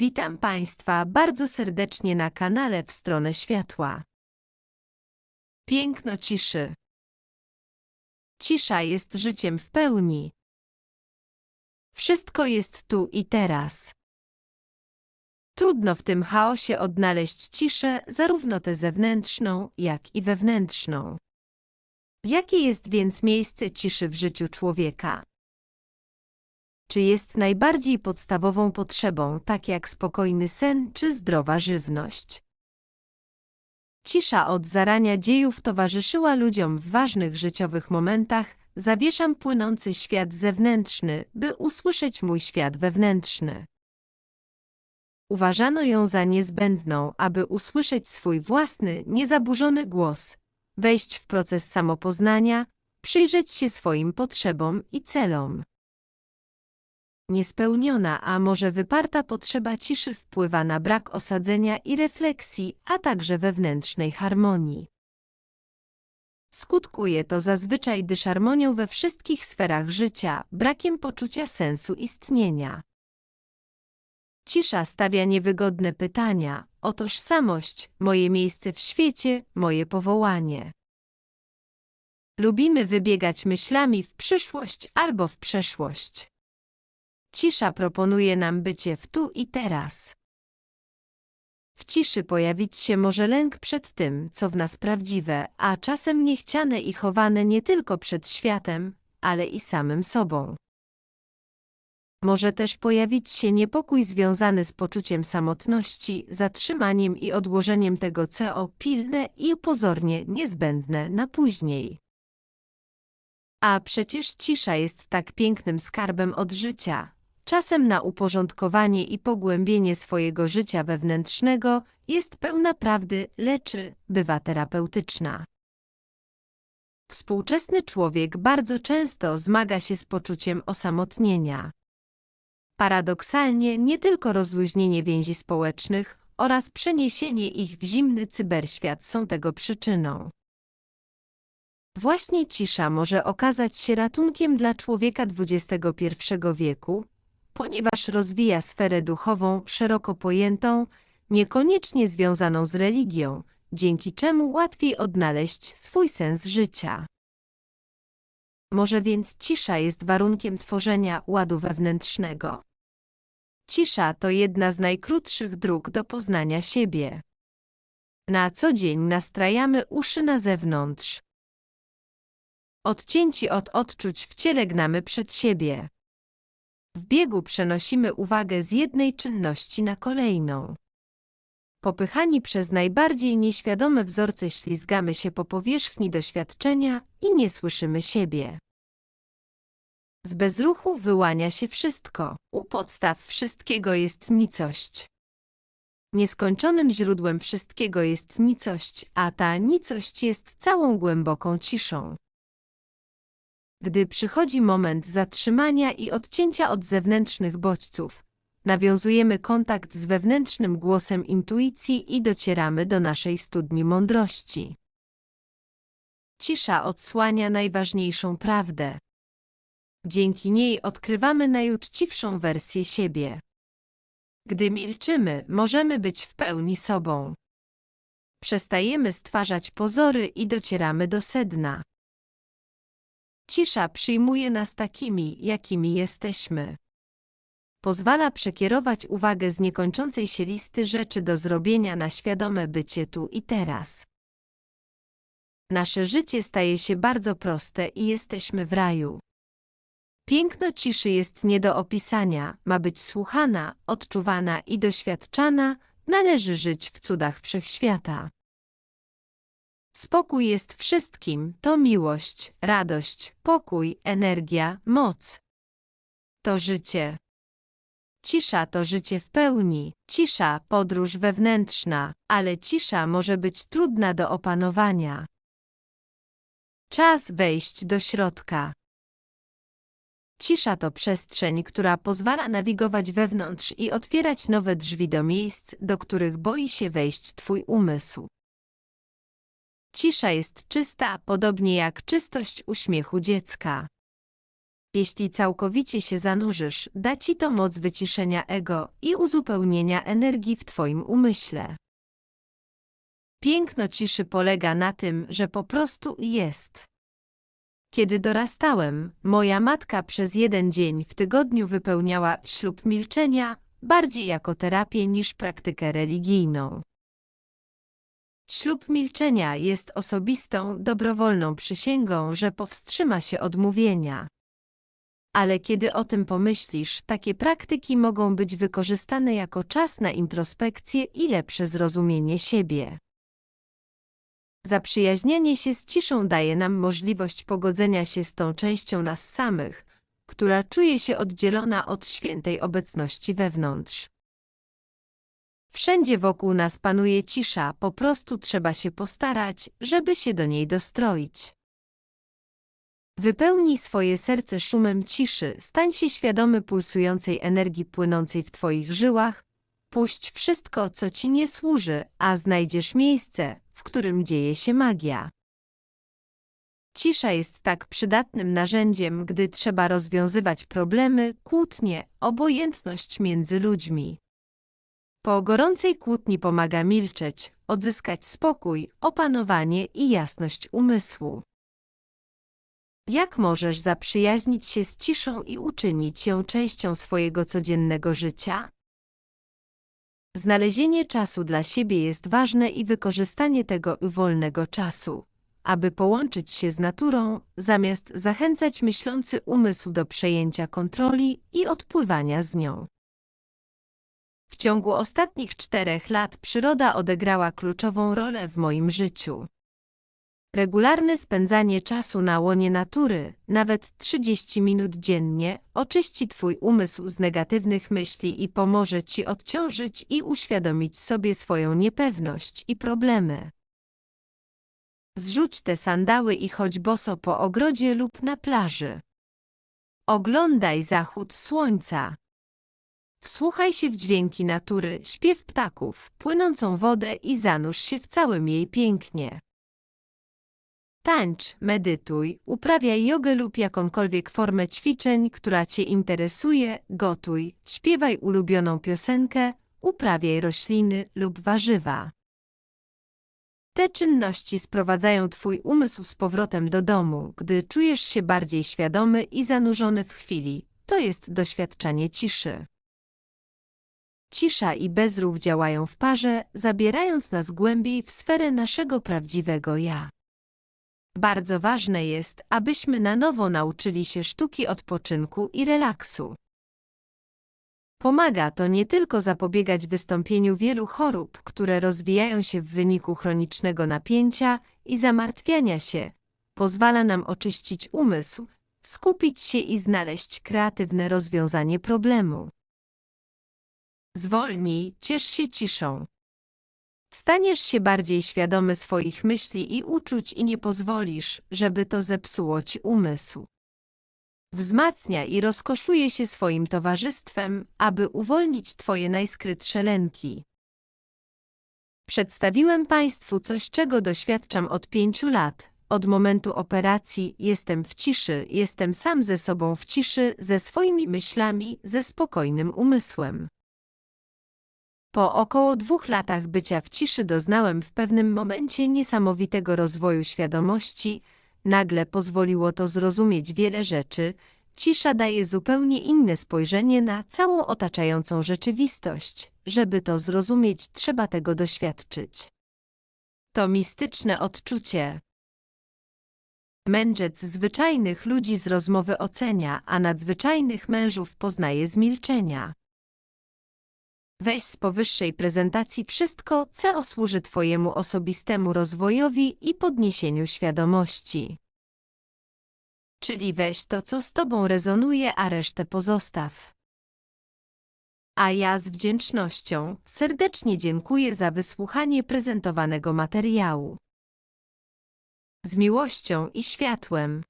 Witam Państwa bardzo serdecznie na kanale w stronę światła. Piękno ciszy. Cisza jest życiem w pełni. Wszystko jest tu i teraz. Trudno w tym chaosie odnaleźć ciszę, zarówno tę zewnętrzną, jak i wewnętrzną. Jakie jest więc miejsce ciszy w życiu człowieka? Czy jest najbardziej podstawową potrzebą, tak jak spokojny sen czy zdrowa żywność? Cisza od zarania dziejów towarzyszyła ludziom w ważnych życiowych momentach. Zawieszam płynący świat zewnętrzny, by usłyszeć mój świat wewnętrzny. Uważano ją za niezbędną, aby usłyszeć swój własny, niezaburzony głos, wejść w proces samopoznania, przyjrzeć się swoim potrzebom i celom. Niespełniona, a może wyparta potrzeba ciszy wpływa na brak osadzenia i refleksji, a także wewnętrznej harmonii. Skutkuje to zazwyczaj dysharmonią we wszystkich sferach życia, brakiem poczucia sensu istnienia. Cisza stawia niewygodne pytania o tożsamość, moje miejsce w świecie, moje powołanie. Lubimy wybiegać myślami w przyszłość albo w przeszłość. Cisza proponuje nam bycie w tu i teraz. W ciszy pojawić się może lęk przed tym, co w nas prawdziwe, a czasem niechciane i chowane nie tylko przed światem, ale i samym sobą. Może też pojawić się niepokój związany z poczuciem samotności, zatrzymaniem i odłożeniem tego, co pilne i pozornie niezbędne na później. A przecież cisza jest tak pięknym skarbem od życia, Czasem na uporządkowanie i pogłębienie swojego życia wewnętrznego jest pełna prawdy, leczy, bywa terapeutyczna. Współczesny człowiek bardzo często zmaga się z poczuciem osamotnienia. Paradoksalnie nie tylko rozluźnienie więzi społecznych oraz przeniesienie ich w zimny cyberświat są tego przyczyną. Właśnie cisza może okazać się ratunkiem dla człowieka XXI wieku, ponieważ rozwija sferę duchową szeroko pojętą, niekoniecznie związaną z religią, dzięki czemu łatwiej odnaleźć swój sens życia. Może więc cisza jest warunkiem tworzenia ładu wewnętrznego. Cisza to jedna z najkrótszych dróg do poznania siebie. Na co dzień nastrajamy uszy na zewnątrz. Odcięci od odczuć w ciele gnamy przed siebie. W biegu przenosimy uwagę z jednej czynności na kolejną. Popychani przez najbardziej nieświadome wzorce ślizgamy się po powierzchni doświadczenia i nie słyszymy siebie. Z bezruchu wyłania się wszystko. U podstaw wszystkiego jest nicość. Nieskończonym źródłem wszystkiego jest nicość, a ta nicość jest całą głęboką ciszą. Gdy przychodzi moment zatrzymania i odcięcia od zewnętrznych bodźców, nawiązujemy kontakt z wewnętrznym głosem intuicji i docieramy do naszej studni mądrości. Cisza odsłania najważniejszą prawdę. Dzięki niej odkrywamy najuczciwszą wersję siebie. Gdy milczymy, możemy być w pełni sobą. Przestajemy stwarzać pozory i docieramy do sedna. Cisza przyjmuje nas takimi, jakimi jesteśmy. Pozwala przekierować uwagę z niekończącej się listy rzeczy do zrobienia na świadome bycie tu i teraz. Nasze życie staje się bardzo proste i jesteśmy w raju. Piękno ciszy jest nie do opisania, ma być słuchana, odczuwana i doświadczana, należy żyć w cudach wszechświata. Spokój jest wszystkim, to miłość, radość, pokój, energia, moc. To życie. Cisza to życie w pełni, cisza podróż wewnętrzna, ale cisza może być trudna do opanowania. Czas wejść do środka. Cisza to przestrzeń, która pozwala nawigować wewnątrz i otwierać nowe drzwi do miejsc, do których boi się wejść Twój umysł. Cisza jest czysta, podobnie jak czystość uśmiechu dziecka. Jeśli całkowicie się zanurzysz, da ci to moc wyciszenia ego i uzupełnienia energii w twoim umyśle. Piękno ciszy polega na tym, że po prostu jest. Kiedy dorastałem, moja matka przez jeden dzień w tygodniu wypełniała ślub milczenia bardziej jako terapię niż praktykę religijną. Ślub milczenia jest osobistą, dobrowolną przysięgą, że powstrzyma się od mówienia. Ale kiedy o tym pomyślisz, takie praktyki mogą być wykorzystane jako czas na introspekcję i lepsze zrozumienie siebie. Zaprzyjaźnienie się z ciszą daje nam możliwość pogodzenia się z tą częścią nas samych, która czuje się oddzielona od świętej obecności wewnątrz. Wszędzie wokół nas panuje cisza, po prostu trzeba się postarać, żeby się do niej dostroić. Wypełnij swoje serce szumem ciszy, stań się świadomy pulsującej energii płynącej w Twoich żyłach, puść wszystko, co Ci nie służy, a znajdziesz miejsce, w którym dzieje się magia. Cisza jest tak przydatnym narzędziem, gdy trzeba rozwiązywać problemy, kłótnie, obojętność między ludźmi. Po gorącej kłótni pomaga milczeć, odzyskać spokój, opanowanie i jasność umysłu. Jak możesz zaprzyjaźnić się z ciszą i uczynić ją częścią swojego codziennego życia? Znalezienie czasu dla siebie jest ważne i wykorzystanie tego wolnego czasu, aby połączyć się z naturą, zamiast zachęcać myślący umysł do przejęcia kontroli i odpływania z nią. Ciągu ostatnich czterech lat przyroda odegrała kluczową rolę w moim życiu. Regularne spędzanie czasu na łonie natury, nawet 30 minut dziennie, oczyści Twój umysł z negatywnych myśli i pomoże Ci odciążyć i uświadomić sobie swoją niepewność i problemy. Zrzuć te sandały i chodź boso po ogrodzie lub na plaży. Oglądaj zachód słońca. Wsłuchaj się w dźwięki natury, śpiew ptaków, płynącą wodę i zanurz się w całym jej pięknie. Tańcz, medytuj, uprawiaj jogę lub jakąkolwiek formę ćwiczeń, która Cię interesuje, gotuj, śpiewaj ulubioną piosenkę, uprawiaj rośliny lub warzywa. Te czynności sprowadzają Twój umysł z powrotem do domu, gdy czujesz się bardziej świadomy i zanurzony w chwili. To jest doświadczanie ciszy. Cisza i bezruch działają w parze, zabierając nas głębiej w sferę naszego prawdziwego ja. Bardzo ważne jest, abyśmy na nowo nauczyli się sztuki odpoczynku i relaksu. Pomaga to nie tylko zapobiegać wystąpieniu wielu chorób, które rozwijają się w wyniku chronicznego napięcia i zamartwiania się, pozwala nam oczyścić umysł, skupić się i znaleźć kreatywne rozwiązanie problemu. Zwolnij, ciesz się ciszą. Staniesz się bardziej świadomy swoich myśli i uczuć i nie pozwolisz, żeby to zepsuło ci umysł. Wzmacnia i rozkoszuje się swoim towarzystwem, aby uwolnić twoje najskrytsze lęki. Przedstawiłem Państwu coś, czego doświadczam od pięciu lat. Od momentu operacji jestem w ciszy, jestem sam ze sobą w ciszy, ze swoimi myślami, ze spokojnym umysłem. Po około dwóch latach bycia w ciszy doznałem w pewnym momencie niesamowitego rozwoju świadomości. Nagle pozwoliło to zrozumieć wiele rzeczy. Cisza daje zupełnie inne spojrzenie na całą otaczającą rzeczywistość. Żeby to zrozumieć, trzeba tego doświadczyć. To mistyczne odczucie. Mędrzec zwyczajnych ludzi z rozmowy ocenia, a nadzwyczajnych mężów poznaje z milczenia. Weź z powyższej prezentacji wszystko, co służy Twojemu osobistemu rozwojowi i podniesieniu świadomości. Czyli weź to, co z Tobą rezonuje, a resztę pozostaw. A ja z wdzięcznością serdecznie dziękuję za wysłuchanie prezentowanego materiału. Z miłością i światłem.